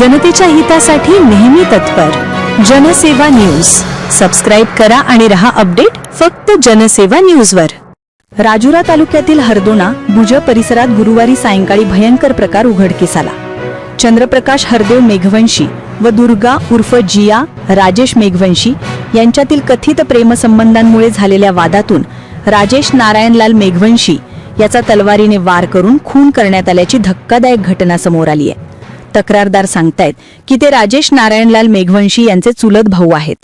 जनतेच्या हितासाठी नेहमी तत्पर. जनसेवा न्यूज. सबस्क्राईब करा आणि रहा अपडेट फक्त जनसेवा न्यूजवर. राजुरा तालुक्यातील हरदोणा भुज परिसरात गुरुवारी सायंकाळी भयंकर प्रकार उघडकीस आला. चंद्रप्रकाश हरदेव मेघवंशी व दुर्गा उर्फ जिया राजेश मेघवंशी यांच्यातील कथित प्रेमसंबंधांमुळे झालेल्या वादातून राजेश नारायणलाल मेघवंशी याचा तलवारीने वार करून खून करण्यात आल्याची धक्कादायक घटना समोर आली आहे तक्रारदार सांगतायत की ते राजेश नारायणलाल मेघवंशी यांचे चुलत भाऊ आहेत.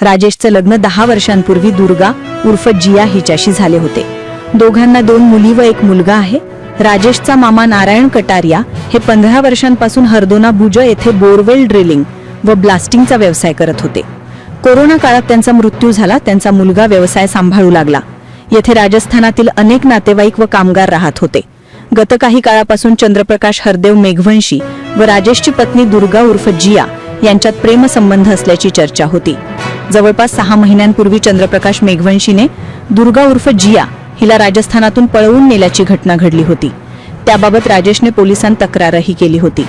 राजेशचं लग्न दहा वर्षांपूर्वी दुर्गा उर्फ जिया हिच्याशी झाले होते. दोघांना दोन मुली व एक मुलगा आहे. राजेशचा मामा नारायण कटारिया हे पंधरा वर्षांपासून हरदोना भुज येथे बोरवेल ड्रिलिंग व ब्लास्टिंगचा व्यवसाय करत होते. कोरोना काळात त्यांचा मृत्यू झाला त्यांचा मुलगा व्यवसाय सांभाळू लागला. येथे राजस्थानातील अनेक नातेवाईक व कामगार राहत होते. गत काही काळापासून चंद्रप्रकाश हरदेव मेघवंशी व राजेशची पत्नी दुर्गा उर्फ जिया यांच्यात प्रेमसंबंध असल्याची चर्चा होती. जवळपास सहा महिन्यांपूर्वी चंद्रप्रकाश मेघवंशीने दुर्गा उर्फ जिया हिला राजस्थानातून पळवून नेल्याची घटना घडली होती. त्याबाबत राजेशने पोलिसांत तक्रारही केली होती.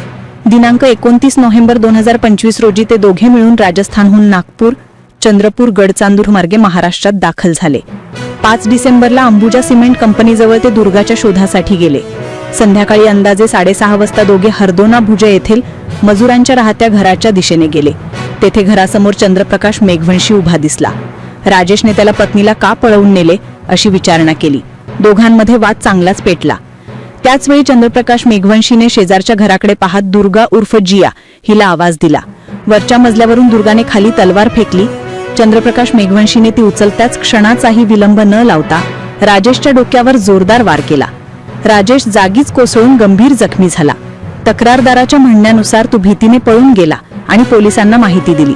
दिनांक एकोणतीस नोव्हेंबर दोन हजार पंचवीस रोजी ते दोघे मिळून राजस्थानहून नागपूर चंद्रपूर गडचांदूर मार्गे महाराष्ट्रात दाखल झाले. पाच डिसेंबरला अंबुजा सिमेंट कंपनीजवळ ते दुर्गाच्या शोधासाठी गेले. संध्याकाळी अंदाजे साडेसहा वाजता दोघे हरदोना भुजे येथील मजुरांच्या राहत्या घराच्या दिशेने गेले. तेथे घरासमोर चंद्रप्रकाश मेघवंशी उभा दिसला. राजेशने त्याला पत्नीला का पळवून नेले अशी विचारणा केली. दोघांमध्ये वाद चांगलाच पेटला. त्याचवेळी चंद्रप्रकाश मेघवंशीने शेजारच्या घराकडे पाहत दुर्गा उर्फ जिया हिला आवाज दिला. वरच्या मजल्यावरून दुर्गाने खाली तलवार फेकली. चंद्रप्रकाश मेघवंशीने ती उचलत्याच क्षणाचाही विलंब न लावता राजेशच्या डोक्यावर जोरदार वार केला. राजेश जागीच कोसळून गंभीर जखमी झाला. तक्रारदाराच्या म्हणण्यानुसार तो भीतीने पळून गेला आणि पोलिसांना माहिती दिली.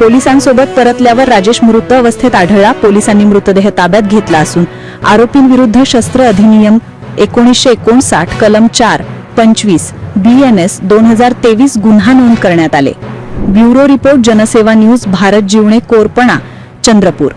पोलिसांसोबत परतल्यावर राजेश मृत अवस्थेत आढळला. पोलिसांनी मृतदेह ताब्यात घेतला असून आरोपींविरुद्ध शस्त्र अधिनियम एकोणीसशे एकोणसाठ कलम चार पंचवीस बी एन एस दोन हजार तेवीस गुन्हा नोंद करण्यात आले. Bureau report Janseva news Bharat Jivane Korpana Chandrapur.